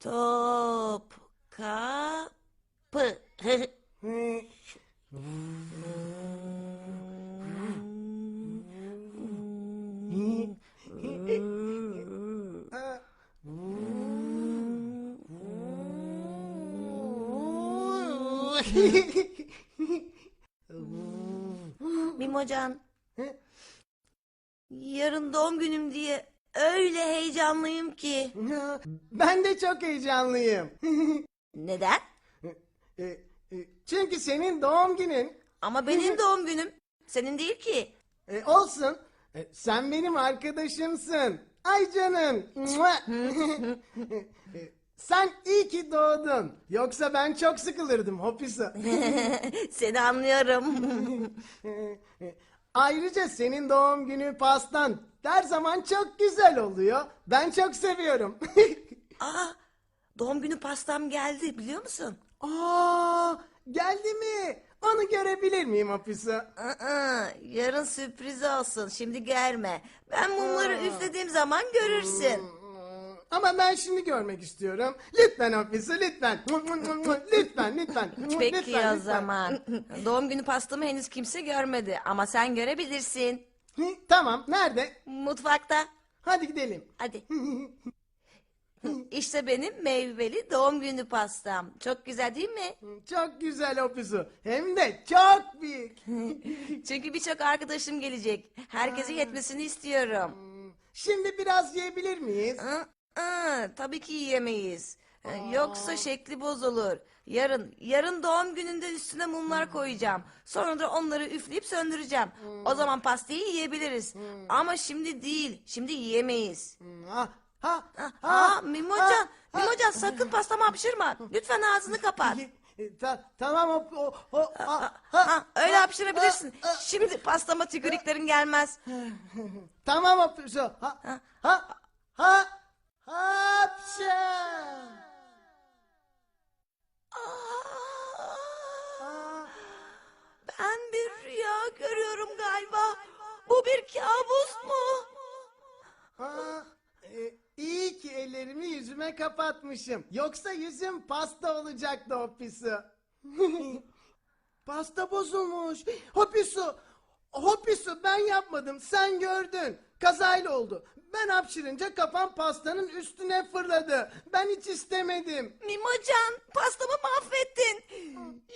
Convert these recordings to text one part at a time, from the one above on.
Top kapı. Hehehehe Kapı. Mimocan. Yarın doğum günüm diye öyle heyecanlıyım ki. ben de çok heyecanlıyım. Neden? E, e, Çünkü senin doğum günün. Ama benim doğum günüm. Senin değil ki. E, olsun. E, sen benim arkadaşımsın. Ay canım. Mua. E, sen iyi ki doğdun. Yoksa ben çok sıkılırdım Hopisu. Seni anlıyorum. Ayrıca senin doğum günü pastan her zaman çok güzel oluyor. Ben çok seviyorum. Aa, doğum günü pastam geldi biliyor musun? Aa, geldi mi? Onu görebilir miyim Hopisu? Aa, yarın sürpriz olsun. Şimdi gelme. Ben mumları üflediğim zaman görürsün. Ama ben şimdi görmek istiyorum. Lütfen Hopisu lütfen. Lütfen lütfen. Peki Lütfen, o zaman. Doğum günü pastamı henüz kimse görmedi ama sen görebilirsin. Hı, Tamam nerede? Mutfakta. Hadi gidelim. Hadi. İşte benim meyveli doğum günü pastam. Çok güzel değil mi? Çok güzel Hopisu. Hem de çok büyük. Çünkü birçok arkadaşım gelecek. Herkese yetmesini istiyorum. Şimdi biraz yiyebilir miyiz? Aa, tabii ki yiyemeyiz. Ee, Yoksa şekli bozulur. Yarın, yarın doğum gününde üstüne mumlar koyacağım. Sonra da onları üfleyip söndüreceğim. O zaman pastayı yiyebiliriz. Ama şimdi değil. Şimdi yiyemeyiz. Ha, ha, Aa, Mimocan, Mimocan sakın pastama hapşırma. Lütfen ağzını kapat. E, Ta, tamam o, o, o, ha, Ha, öyle hapşırabilirsin. Şimdi pastama tükürüklerin gelmez. Tamam Hopisu. Ha, ha, ha, Aa, Ben bir rüya görüyorum galiba. Bu bir kabus mu? Ha, e, iyi ki ellerimi yüzüme kapatmışım. Yoksa yüzüm pasta olacaktı Hopisu. pasta bozulmuş. Hopisu. Hopisu ben yapmadım. Sen gördün. Kazayla oldu. Ben hapşırınca kafam pastanın üstüne fırladı. Ben hiç istemedim. Mimocan pastamı mahvettin.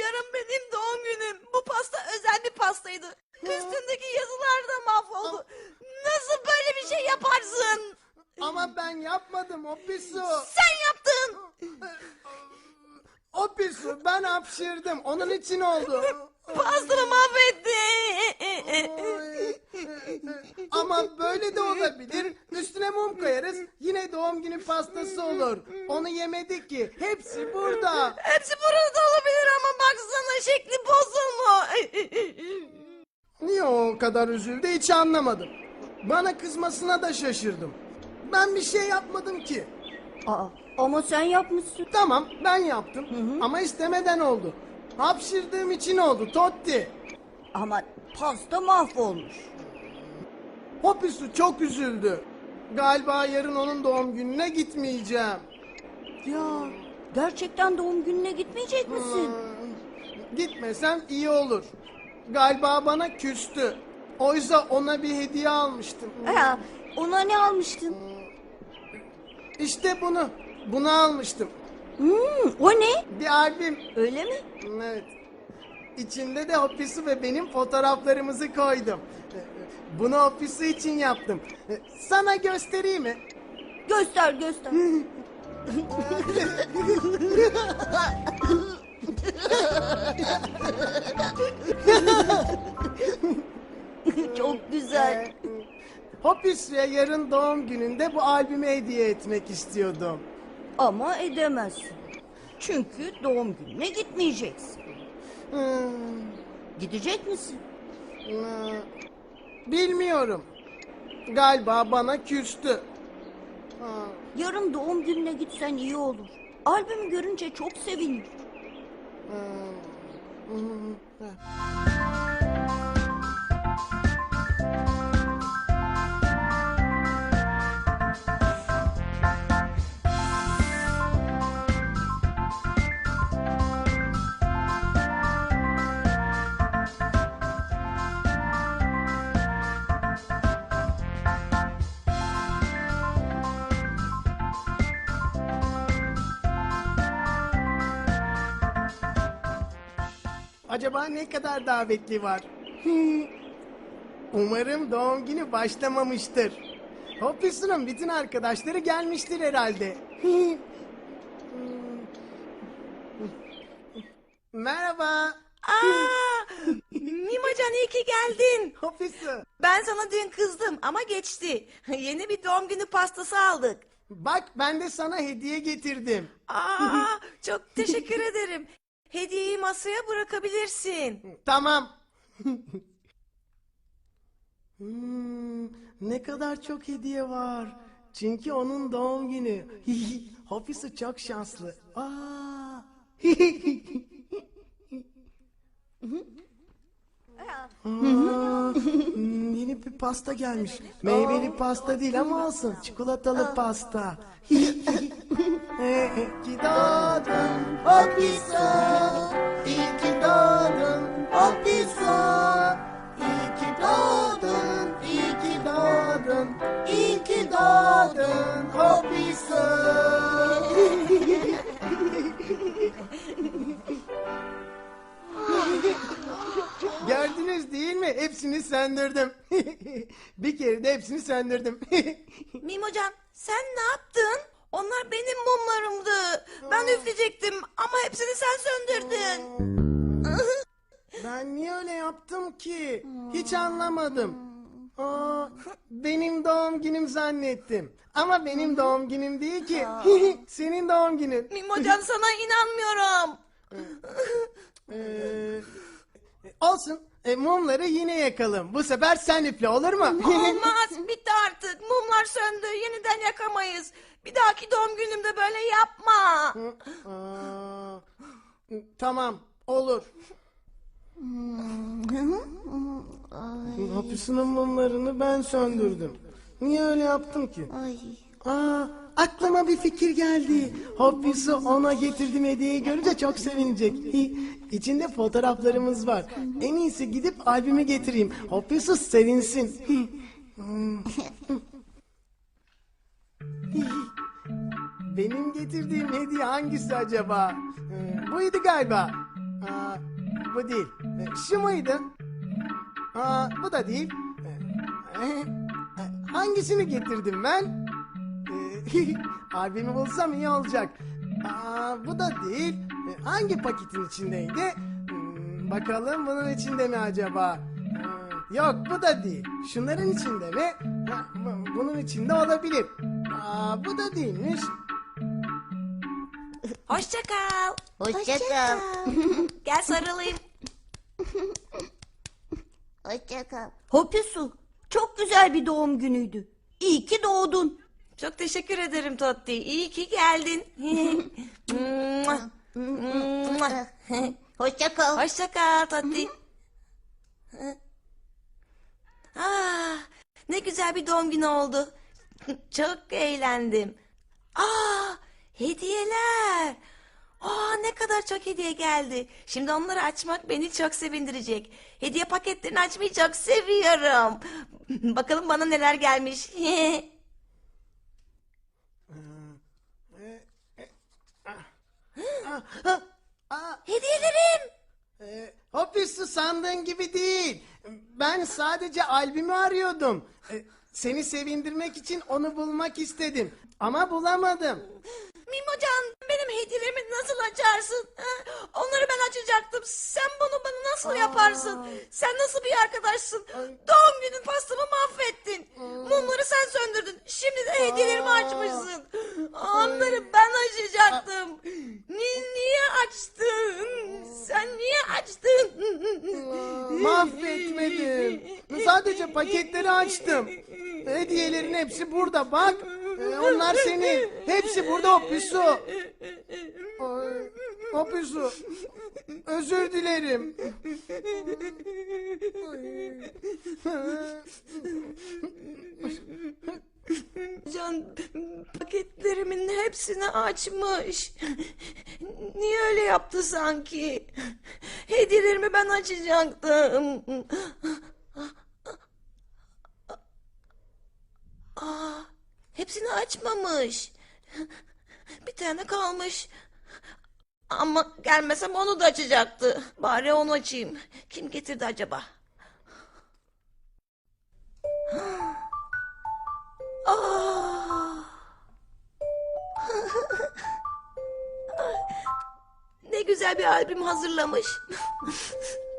Yarın benim doğum günüm. Bu pasta özel bir pastaydı. Üstündeki yazılar da mahvoldu. Nasıl böyle bir şey yaparsın? Ama ben yapmadım Hopisu. Sen yaptın. Hopisu ben hapşırdım. Onun için oldu. Pastamı mahvettin. Ama böyle de olabilir. Üstüne mum koyarız. Yine doğum günü pastası olur. Onu yemedik ki. Hepsi burada. Hepsi burada olabilir ama baksana şekli bozulmuş. Niye o kadar üzüldü hiç anlamadım. Bana kızmasına da şaşırdım. Ben bir şey yapmadım ki. Aa, ama sen yapmışsın. Tamam ben yaptım ama istemeden oldu. Hapşırdığım için oldu Totti. Ama pasta mahvolmuş. Hopisu çok üzüldü. Galiba yarın onun doğum gününe gitmeyeceğim. Ya gerçekten doğum gününe gitmeyecek misin? Gitmesem iyi olur. Galiba bana küstü. Oysa ona bir hediye almıştım. Ya, ona ne almıştın? İşte bunu. Bunu almıştım. Hmm, o ne? Bir albüm. Öyle mi? Evet. İçinde de Hopisu ve benim fotoğraflarımızı koydum. Bunu Hopisu için yaptım. Sana göstereyim mi? Göster göster. Çok güzel. Hopisu'ya yarın doğum gününde bu albümü hediye etmek istiyordum. Ama edemezsin. Çünkü doğum gününe gitmeyeceksin. Hmm, Gidecek misin? hmm, Bilmiyorum. Galiba bana küstü. Ha, Yarın doğum gününe gitsen iyi olur. albümü görünce çok sevinir. Acaba ne kadar davetli var? Umarım doğum günü başlamamıştır. Hoppisu'nun bütün arkadaşları gelmiştir herhalde. Merhaba. Aa, Mimocan iyi ki geldin. Hoppisu. Ben sana dün kızdım ama geçti. Yeni bir doğum günü pastası aldık. Bak ben de sana hediye getirdim. Aa, çok teşekkür ederim. Hediyeyi masaya bırakabilirsin. Tamam. Hmm, ne kadar çok hediye var. Çünkü onun doğum günü. Hopisu çok şanslı. Aa. Aa, hmm, yeni bir pasta gelmiş. Meyveli pasta değil ama olsun. Çikolatalı pasta. İyi ki doğdun Hopisu. İyi ki doğdun Hopisu. İyi ki doğdun, iyi ki doğdun, iyi ki doğdun Hopisu. Gördünüz değil mi? Hepsini söndürdüm. bir kere de hepsini söndürdüm. Mimocan sen ne yaptın? Onlar benim mumlarımdı. Ben üfleyecektim ama hepsini sen söndürdün. ben niye öyle yaptım ki? Hiç anlamadım. Aa, benim doğum günüm zannettim. Ama benim doğum günüm değil ki. Senin doğum günün. Mimocan sana inanmıyorum. Ee, olsun. E, mumları yine yakalım. Bu sefer sen üfle olur mu? Olmaz bitti artık. Mumlar söndü. Yeniden yakamayız. Bir dahaki doğum günümde böyle yapma. Aa, tamam olur. Hapısının mumlarını ben söndürdüm. Niye öyle yaptım ki? Ay. Aa, aklıma bir fikir geldi. Hoppis'i ona getirdim hediyeyi görünce çok sevinecek. İçinde fotoğraflarımız var. En iyisi gidip albümü getireyim. Hoppis'i sevinsin. Benim getirdiğim hediye hangisi acaba? Ee, buydu galiba. Aa, bu değil. Şu muydu? Aa, bu da değil. Ee, hangisini getirdim ben? Albümü bulsam iyi olacak. Aa, bu da değil. Ee, hangi paketin içindeydi? Hmm, bakalım bunun içinde mi acaba? Yok bu da değil. Şunların içinde mi? Ha, bu- bunun içinde olabilir. Aa, bu da değilmiş. Hoşça kal. Hoşça kal. Gel sarılayım. Hoşça kal. Hopisu, çok güzel bir doğum günüydü. İyi ki doğdun. Çok teşekkür ederim Totti. İyi ki geldin. Hoşça kal. Hoşça kal Totti. ah, ne güzel bir doğum günü oldu. Çok eğlendim. Aa, hediyeler. Aa, ne kadar çok hediye geldi. Şimdi onları açmak beni çok sevindirecek. Hediye paketlerini açmayı çok seviyorum. Bakalım bana neler gelmiş. Hediyelerim. Ee, Hoppis'i sandığın gibi değil. Ben sadece albümü arıyordum. Ee, seni sevindirmek için onu bulmak istedim. Ama bulamadım. Mimocan benim hediyelerimi nasıl açarsın? Ha? Onları ben açacaktım. Sen nasıl yaparsın? Sen nasıl bir arkadaşsın? Doğum günün pastamı mahvettin. Mumları sen söndürdün. Şimdi de hediyelerimi açmışsın. Onları ben açacaktım. Ni niye açtın? Sen niye açtın? Mahvetmedim. Sadece paketleri açtım. Hediyelerin hepsi burada bak. Ee, onlar senin. Hepsi burada. Ay, Hopisu. Özür dilerim. Can paketlerimin hepsini açmış. Niye öyle yaptı sanki? Hediyelerimi ben açacaktım. Aa, hepsini açmamış. Bir tane kalmış. Ama gelmesem onu da açacaktı. Bari onu açayım. Kim getirdi acaba? Aa! ne güzel bir albüm hazırlamış.